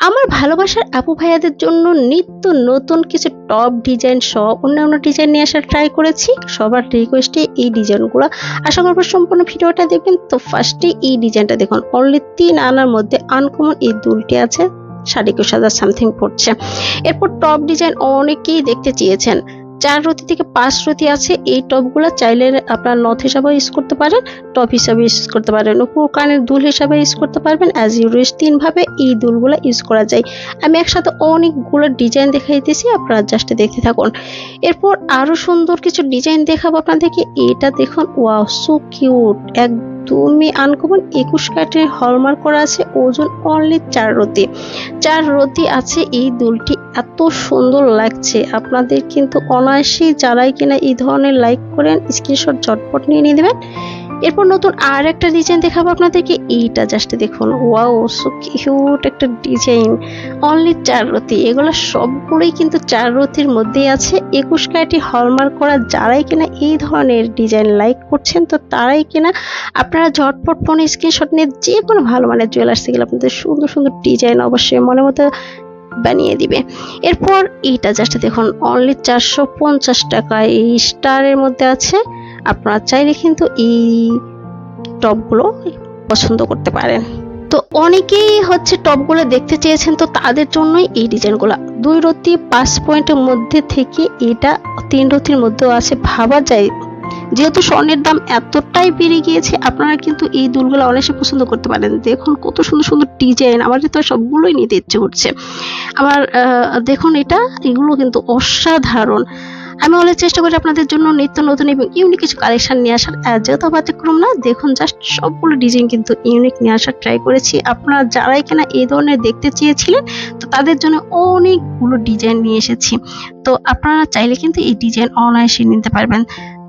আমার ভালোবাসার আপু ভাইয়াদের জন্য নিত্য নতুন কিছু টপ ডিজাইন সহ অন্যান্য ডিজাইন নিয়ে আসার ট্রাই করেছি। সবার রিকোয়েস্টে এই ডিজাইনগুলো আশা করব সম্পূর্ণ ভিডিওটা দেখবেন। তো ফার্স্টে এই ডিজাইনটা দেখুন। অনলি তিন আনার মধ্যে আনকমন এই দুলটি আছে। সাড়ে একুশ হাজার সামথিং পড়ছে এরপর টপ ডিজাইন অনেকেই দেখতে চেয়েছেন। চার রতি থেকে পাঁচ রতি আছে, এই টপগুলো চাইলে আপনার নথ হিসাবে ইউজ করতে পারেন টপ হিসাবে ইউজ করতে পারেন। উপর কানের দুল হিসাবে ইউজ করতে পারবেন অ্যাজ ইউরিস তিনভাবে এই দুলগুলো ইউজ করা যায়। আমি একসাথে অনেকগুলো ডিজাইন দেখাইতেছি আপনারা জাস্ট দেখতে থাকুন। এরপর আরও সুন্দর কিছু ডিজাইন দেখাবো আপনাদেরকে, এটা দেখুন ওয়াও সো কিউট একদমই আনকমন একুশ কাঠের হলমার্ক করা আছে, ওজন অনলি চার রতি। চার রতি আছে এই দুলটি, এত সুন্দর লাগছে। আপনাদের কিন্তু অনায়াসেই যারাই কিনা এই ধরনের লাইক করেন স্ক্রিনশট ঝটপট নিয়ে নিয়ে দেবেন। এরপর নতুন আর একটা ডিজাইন দেখাবো আপনাদেরকে। এইটা জাস্ট দেখুন। ওয়াও সো কিউট একটা ডিজাইন অনলি চার রতি। এগুলো সবগুলোই কিন্তু চার রতির মধ্যেই আছে। একুশ ক্যারেটি হলমার্ক করা যারাই কিনা এই ধরনের ডিজাইন লাইক করছেন, তো তারাই কিনা আপনারা ঝটপট ফোনে স্ক্রিনশট নিয়ে যে কোনো ভালো মানের জুয়েলার্স থেকে আপনাদের সুন্দর সুন্দর ডিজাইন অবশ্যই মনে মতো বানিয়ে দিবে। এরপর এইটা জাস্ট দেখুন। অনলি চারশো পঞ্চাশ টাকা। এই স্টারের মধ্যে আছে। আপনারা চাইলে কিন্তু এই টপগুলো পছন্দ করতে পারেন। তো অনেকেই হচ্ছে টপগুলো দেখতে চেয়েছেন, তো তাদের জন্যই এই ডিজাইনগুলো। দুই রতি পাঁচ পয়েন্টের মধ্যে থেকে এটা তিন রতির মধ্যেও আছে, ভাবা যায়। যেহেতু স্বর্ণের দাম এতটাই বেড়ে গিয়েছে, আপনারা কিন্তু এই দুলগুলো অনেকে পছন্দ করতে পারেন। দেখুন কত সুন্দর সুন্দর ডিজাইন, আমার তো সবগুলোই নিতে ইচ্ছে করছে। আমার দেখুন এটা, এগুলো কিন্তু অসাধারণ। আমি অনেক চেষ্টা করি আপনাদের জন্য নিত্য নতুন এবং ইউনিক কিছু কালেকশন নিয়ে আসার যেহেতু ব্যতিক্রম না, দেখুন জাস্ট সবগুলো ডিজাইন কিন্তু ইউনিক নিয়ে আসার ট্রাই করেছি। আপনারা যারাই কিনা এই ধরনের দেখতে চেয়েছিলেন, তো তাদের জন্য অনেকগুলো ডিজাইন নিয়ে এসেছি। তো আপনারা চাইলে কিন্তু এই ডিজাইন অনায়াসে নিতে পারবেন।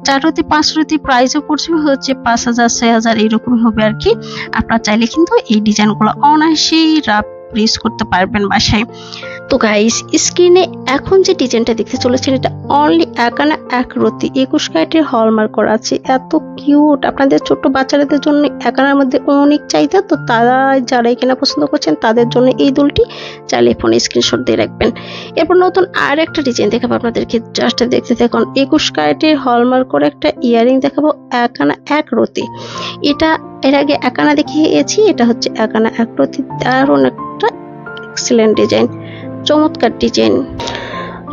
চার রতি, পাঁচ রতি প্রাইসও পড়ছে, হচ্ছে পাঁচ হাজার, ছয় হাজার এরকমই হবে আর কি। আপনারা চাইলে কিন্তু এই ডিজাইনগুলো অনায়াসেই রাপ ইউজ করতে পারবেন বাসায়। তো গাইস স্ক্রিনে এখন যে ডিজাইনটা দেখতে চলেছেন, এটা অনলি একানা এক রতি, একুশ ক্যারেটের হলমার্ক করা আছে। এত কিউট আপনাদের ছোট্ট বাচ্চাদের জন্য একানার মধ্যে অনেক চাহিদা, তো তারা যারা এখানে পছন্দ করছেন, তাদের জন্য এই দুলটি চাইলে ফোনে স্ক্রিনশট দিয়ে রাখবেন। এরপর নতুন আর একটা ডিজাইন দেখাবো আপনাদেরকে জাস্ট দেখতে দেখুন একুশ ক্যারেটের হলমার্ক করে একটা ইয়ারিং দেখাবো একানা এক রতি। এটা এর আগে একানা দেখিয়েছি, এটা হচ্ছে একানা এক রতি, দারুণ একটা এক্সিলেন্ট ডিজাইন চমৎকার ডিজাইন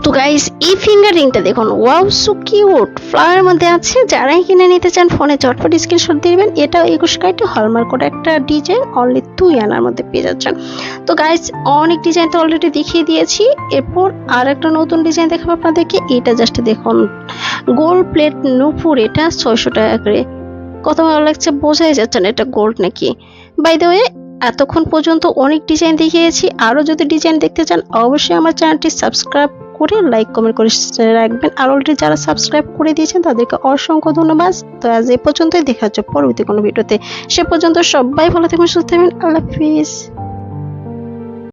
তো গাইস এই ফিঙ্গার রিংটা দেখুন ওয়াও সো কিউট ফ্লাওয়ার মধ্যে আছে, যারাই কিনে নিতে চান ফোনে চটপট স্ক্রিনশট দিবেন। এটা একুশ কাইটে হলমার্ক করা একটা ডিজাইন অনলি দুই আনার মধ্যে পেয়ে যাচ্ছেন। তো গাইস অনেক ডিজাইন তো অলরেডি দেখিয়ে দিয়েছি। এরপর আর একটা নতুন ডিজাইন দেখাবো আপনাদেরকে, এটা জাস্ট দেখুন গোল্ড প্লেট নুপুর, এটা ছয়শো টাকা করে। কত ভালো লাগছে, বোঝাই যাচ্ছে না এটা গোল্ড নাকি। বাই দ্য ওয়ে এতক্ষণ পর্যন্ত অনেক ডিজাইন দেখিয়েছি। আরও যদি ডিজাইন দেখতে চান, অবশ্যই আমার চ্যানেলটি সাবস্ক্রাইব করে লাইক কমেন্ট করে রাখবেন। আর অলরেডি যারা সাবস্ক্রাইব করে দিয়েছেন, তাদেরকে অসংখ্য ধন্যবাদ। তো আজ এ পর্যন্তই। দেখা হচ্ছে পরবর্তী কোনো ভিডিওতে। সে পর্যন্ত সবাই ভালো থাকবেন, সুস্থ থাকবেন। আল্লাহ হাফিজ।